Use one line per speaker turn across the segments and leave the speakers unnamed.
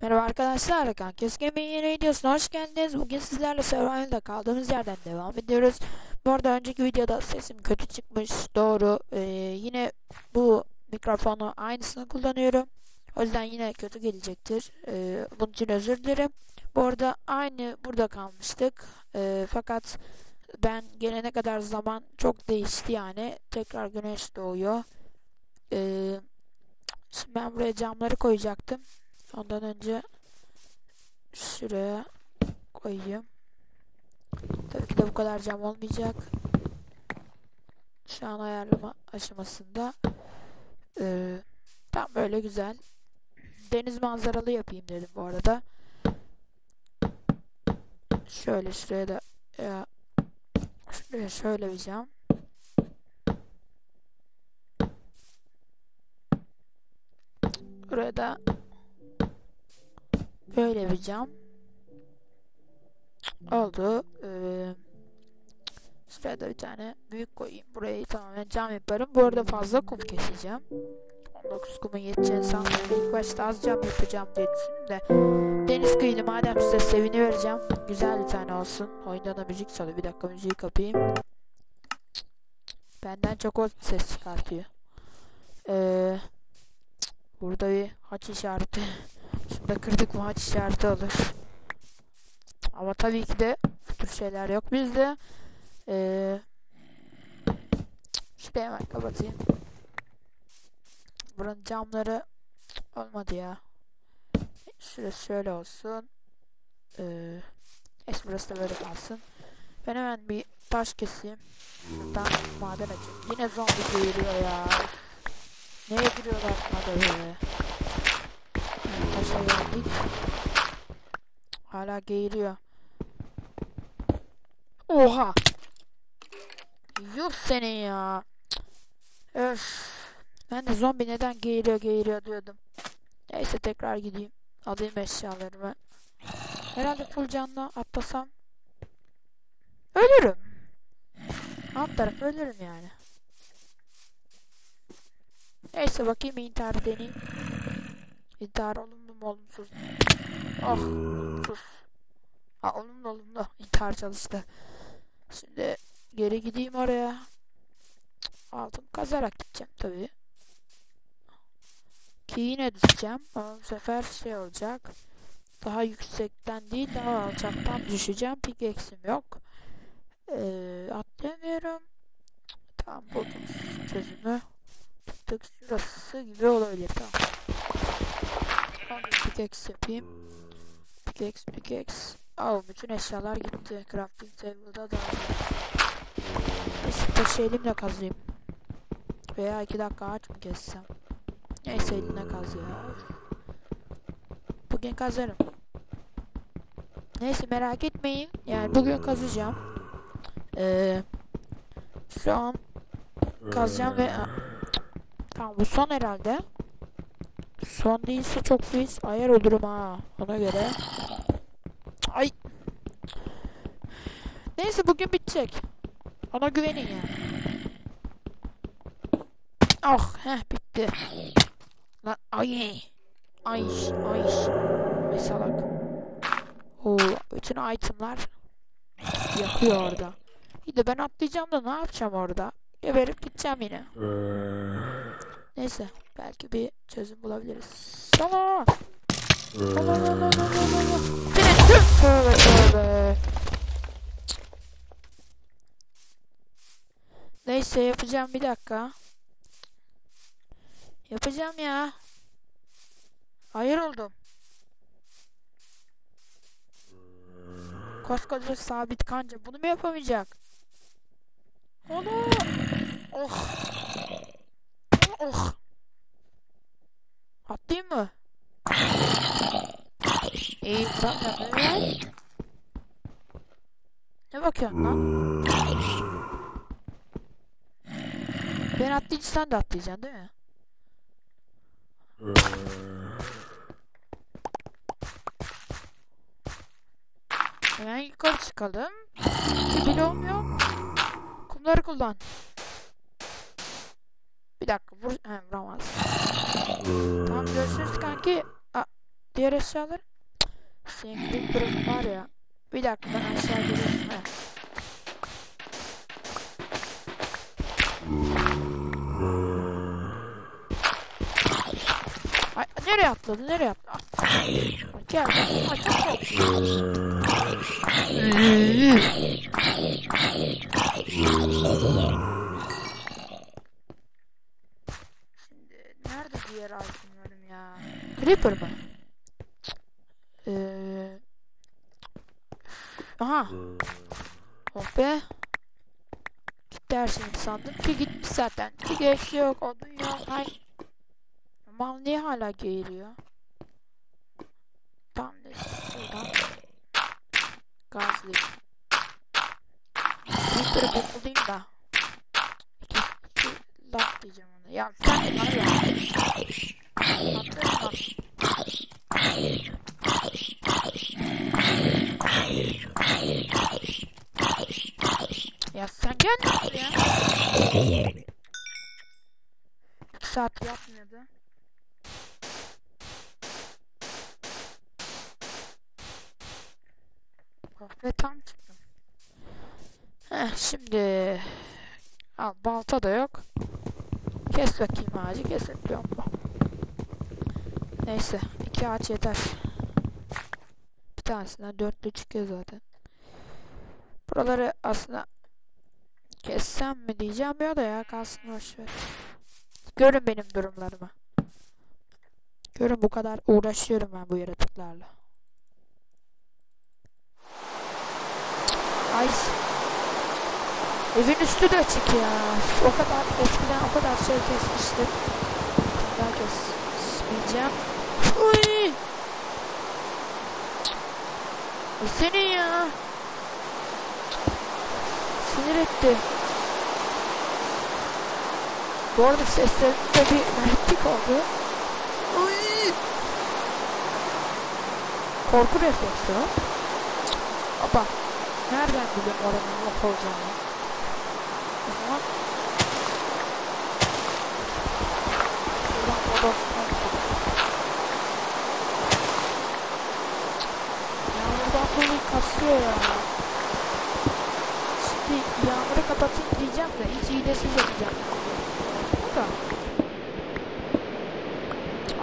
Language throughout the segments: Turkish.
Merhaba arkadaşlar, Kankes Gaming yeni videosuna hoş geldiniz. Bugün sizlerle Survival'da kaldığımız yerden devam ediyoruz. Bu arada önceki videoda sesim kötü çıkmış, doğru. Ee, yine bu mikrofonu aynısını kullanıyorum. O yüzden yine kötü gelecektir. Ee, bunun için özür dilerim. Bu arada aynı burada kalmıştık. Ee, fakat ben gelene kadar zaman çok değişti yani. Tekrar güneş doğuyor. Ee, şimdi ben buraya camları koyacaktım. Ondan önce şuraya koyayım. Tabii ki de bu kadar cam olmayacak. Şu an ayarlama aşamasında. Ee, tam böyle güzel. Deniz manzaralı yapayım dedim bu arada. Şöyle şuraya da ya, şuraya şöyle bir cam. Buraya da böyle bir cam oldu. Ee, şuraya da bir tane büyük koyayım. Burayı tamamen cam yaparım. Bu arada fazla kum keseceğim. 19 kumun yeteceğini sanmıyorum. İlk başta az cam yapacağım diye düşündüm de. Deniz kıyını madem size sevini vereceğim. Güzel bir tane olsun. Oyunda da müzik çalıyor. Bir dakika müziği kapayım. Benden çok o ses çıkartıyor. Ee, burada bir haç işareti. Şimdi kırdık mı haç işareti olur. Ama tabii ki de bu tür şeyler yok bizde. Ee, şurayı hemen kapatayım. Buranın camları olmadı ya. Şurası şöyle olsun. Ee, es burası da böyle kalsın. Ben hemen bir taş keseyim. Buradan maden açayım. Yine zombi geliyor ya. Neye giriyorlar buna Hala geğiriyor. Oha! Yuh senin ya. Öf. Ben de zombi neden geğiriyor geğiriyor diyordum. Neyse tekrar gideyim. Alayım eşyalarımı. Herhalde full canlı atlasam. Ölürüm. Atlarım ölürüm yani. Neyse bakayım intihar deneyim. İntihar olumlu mu olumsuz mu? Oh olumsuz. Ha olumlu olumlu. İntihar çalıştı. Şimdi geri gideyim oraya. Altın kazarak gideceğim tabii. Ki yine düşeceğim. Ama bu sefer şey olacak. Daha yüksekten değil daha alçaktan düşeceğim. Pickaxe'im yok. Ee, atlayamıyorum. Tamam buldum çözümü. Tık şurası gibi olabilir. Tamam. Tamam pickaxe yapayım. Pickaxe pickaxe. Oh bütün eşyalar gitti. Crafting table'da da. Taşı elimle kazıyım. Veya iki dakika ağaç mı kessem? Neyse eline kaz ya. Bugün kazarım. Neyse merak etmeyin. Yani bugün kazacağım. Ee, şu an kazacağım ve tamam bu son herhalde. Son değilse çok pis ayar olurum ha ona göre. Ay. Neyse bugün bitecek. Ona güvenin ya. Ah heh bitti. Lan ay. Ay ay. Ay salak. Oo bütün itemlar yakıyor orada. İyi de ben atlayacağım da ne yapacağım orada? Geberip gideceğim yine. Neyse belki bir çözüm bulabiliriz. Tamam. Tamam tamam tamam tamam. Tövbe Neyse yapacağım bir dakika. Yapacağım ya. Hayır oldum. Koskoca sabit kanca bunu mu yapamayacak? Onu. Oh. Oh. Atlayayım mı? İyi tamam. Ne bakıyorsun lan? Ben atlayınca sen de atlayacaksın değil mi? Hemen yukarı çıkalım. Bir olmuyor. Kumları kullan. Bir dakika vur. He vuramaz. Tamam görüşürüz kanki. Aa, diğer eşyaları. Cık, Senin var ya. Bir dakika ben aşağı geliyorum. Atladı? Nereye atladı? Gel. Şimdi nerede diğer itemlerim ya? Creeper mı? Ee... Aha. Oh be. Her şeyim sandım ki gitmiş zaten. Ki geç yok, odun yok. Hay. Mal niye hala geğiriyor? Tam da şuradan. Gazlayayım. Creeper'ı bulayım da. İki, iki laf diyeceğim ona. Ya sen var ya. Atlarım bak. Ya sen gel ya. İki saat yapmıyordu. Oh, ve tam çıktım. Heh, şimdi al balta da yok. Kes bakayım ağacı kesebiliyorum mu? Neyse iki ağaç yeter. Bir tanesinden dörtlü çıkıyor zaten. Buraları aslında kessem mi diyeceğim ya da ya kalsın boşver. Görün benim durumlarımı. Görün bu kadar uğraşıyorum ben bu yaratıklarla. Ay. Evin üstü de açık ya. O kadar eskiden o kadar şey kesmiştim. Daha kesmeyeceğim. Uy. O senin ya. Sinir etti. Bu arada seslerimde bir gariplik oldu. Uy. Korku refleksi o. Nereden biliyorum oranın yok olacağını? O zaman Şuradan odasına gidelim. Yağmurdan dolayı ya. Şimdi yağmuru kapatayım diyeceğim de hiç hilesiz yapacağım. Da.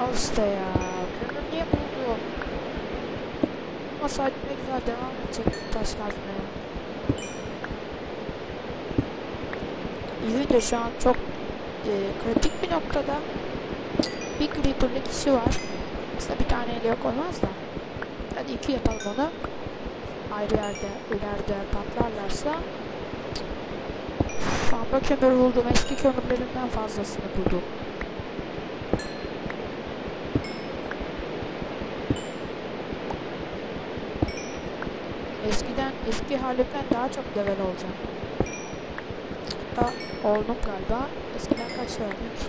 Al işte ya. Kömür niye buldu? Olmasaydı ne güzel devam edecektim taş kazmaya. Yün de şu an çok e, kritik bir noktada. Bir creeper'lık kişi var. Aslında bir taneyle yok olmaz da. Hadi iki yapalım onu. Ayrı yerde ileride patlarlarsa. Şu anda kömür buldum. Eski kömürlerimden fazlasını buldum. Eskiden eski halimden daha çok level olacağım. Da oldum galiba. Eskiden kaç verdik?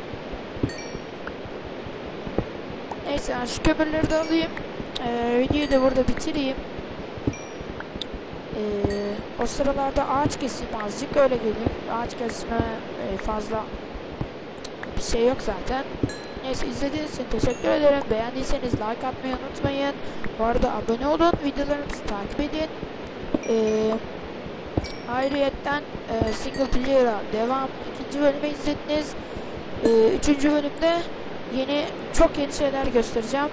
Neyse şu kömürleri de alayım. Ee, videoyu da burada bitireyim. Ee, o sıralarda ağaç keseyim azıcık öyle geleyim. Ağaç kesme e, fazla bir şey yok zaten. Neyse izlediğiniz için teşekkür ederim. Beğendiyseniz like atmayı unutmayın. Bu arada abone olun. Videolarımızı takip edin. Ee, ayrıyetten e, single player'a devam. ikinci bölümü izlediniz. Ee, üçüncü bölümde yeni çok yeni şeyler göstereceğim.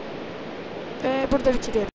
Ve burada bitiriyorum.